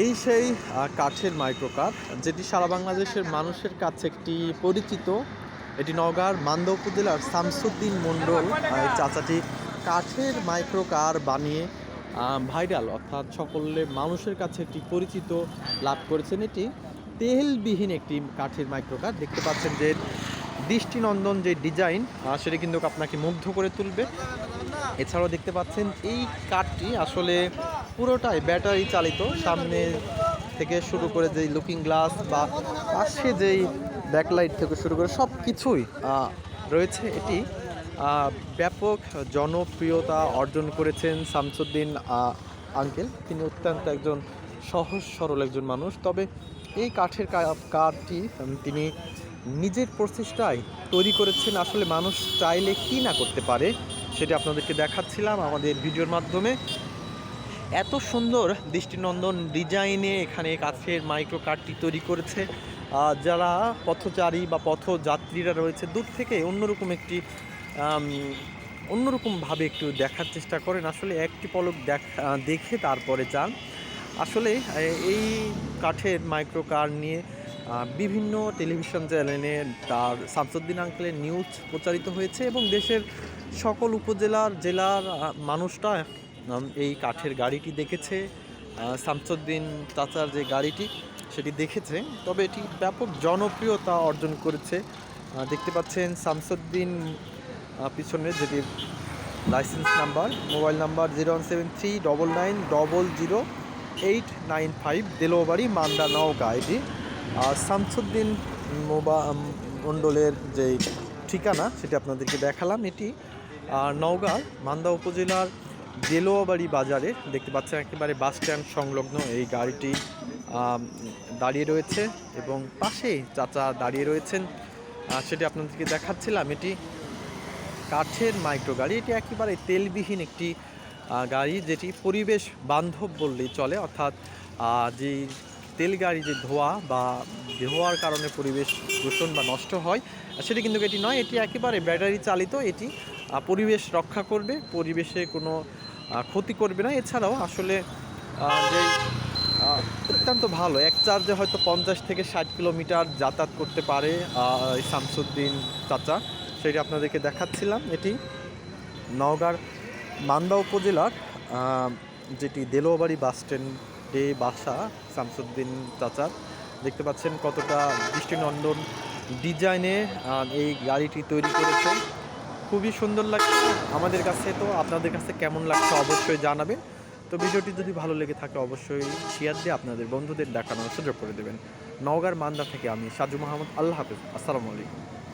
এই সেই কাঠের মাইক্রোকার যেটি সারা বাংলাদেশের মানুষের কাছে একটি পরিচিত। এটি নওগাঁর মান্দা উপজেলার শামসুদ্দিন মণ্ডল চাচাটি কাঠের মাইক্রোকার বানিয়ে ভাইরাল অর্থাৎ সকলের মানুষের কাছে একটি পরিচিত লাভ করেছেন। এটি তেলবিহীন একটি কাঠের মাইক্রোকার দেখতে পাচ্ছেন যে দৃষ্টিনন্দন যে ডিজাইন সেটি কিন্তু আপনাকে মুগ্ধ করে তুলবে। এছাড়াও দেখতে পাচ্ছেন এই কারটি আসলে পুরোটাই ব্যাটারি চালিত। সামনে থেকে শুরু করে যেই লুকিং গ্লাস বা পাশে যেই ব্যাকলাইট থেকে শুরু করে সব কিছুই রয়েছে। এটি ব্যাপক জনপ্রিয়তা অর্জন করেছেন শামসুদ্দিন আঙ্কেল তিনি অত্যন্ত একজন সহজ সরল একজন মানুষ। তবে এই কাঠের কারটি তিনি নিজের প্রচেষ্টায় তৈরি করেছেন। আসলে মানুষ চাইলে কি না করতে পারে? সেটা আপনাদেরকে দেখাচ্ছিলাম আমাদের ভিডিওর মাধ্যমে। এত সুন্দর দৃষ্টিনন্দন ডিজাইনে এখানে কাছের মাইক্রো কারটি তৈরি করেছে। যারা পথচারী বা পথযাত্রীরা রয়েছে, দূর থেকে অন্যরকম একটি অন্যরকমভাবে একটু দেখার চেষ্টা করেন। আসলে একটি পলক দেখ দেখে তারপরে যান। আসলে এই কাঠের মাইক্রো কার নিয়ে বিভিন্ন টেলিভিশন চ্যানেলে তার শামসুদ্দিন আঙ্কেলের নিউজ প্রচারিত হয়েছে এবং দেশের সকল উপজেলার জেলার মানুষটা এই কাঠের গাড়িটি দেখেছে। শামসুদ্দিন চাচার যে গাড়িটি, সেটি দেখেছে। তবে এটি ব্যাপক জনপ্রিয়তা অর্জন করেছে। দেখতে পাচ্ছেন শামসুদ্দিন পিছনে যেটি licence number, mobile number zero one seven three double nine double zero eight nine five, Delobari Manda Naogaon এটি। আর শামসুদ্দিন মোবা মণ্ডলের যে ঠিকানা, সেটি আপনাদেরকে দেখালাম। এটি নওগাঁর মান্দা উপজেলার দেলোয়াবাড়ি বাজারে দেখতে পাচ্ছেন একেবারে বাস স্ট্যান্ড সংলগ্ন এই গাড়িটি দাঁড়িয়ে রয়েছে এবং পাশেই চাচা দাঁড়িয়ে রয়েছেন। সেটি আপনাদেরকে দেখাচ্ছিলাম। এটি কাঠের মাইক্রো গাড়ি। এটি একেবারে তেলবিহীন একটি গাড়ি যেটি পরিবেশ বান্ধব বললেই চলে। অর্থাৎ যে তেল গাড়ি যে ধোয়া বা ধোয়ার কারণে পরিবেশ দূষণ বা নষ্ট হয়, সেটি কিন্তু এটি নয়। এটি একেবারে ব্যাটারি চালিত। এটি পরিবেশ রক্ষা করবে, পরিবেশে কোনো ক্ষতি করবে না। এছাড়াও আসলে যে অত্যন্ত ভালো, এক চার্জে হয়তো পঞ্চাশ থেকে ষাট কিলোমিটার যাতায়াত করতে পারে শামসুদ্দিন চাচা। সেটি আপনাদেরকে দেখাচ্ছিলাম। এটি নওগাঁর মান্দা উপজেলার যেটি দেলোয়াবাড়ি বাস স্ট্যান্ডে বাসা, শামসুদ্দিন চাচার। দেখতে পাচ্ছেন কতটা দৃষ্টিনন্দন ডিজাইনে এই গাড়িটি তৈরি করেছে খুবই সুন্দর লাগছে। আমাদের কাছে তো আপনাদের কাছে কেমন লাগছে অবশ্যই জানাবেন। তো ভিডিওটি যদি ভালো লেগে থাকে অবশ্যই শেয়ার দিয়ে আপনাদের বন্ধুদের দেখানোর সুযোগ করে দেবেন। নওগাঁর মান্দা থেকে আমি সাজু মাহমুদ, আল্লাহ হাফিজ। আসসালামু আলাইকুম।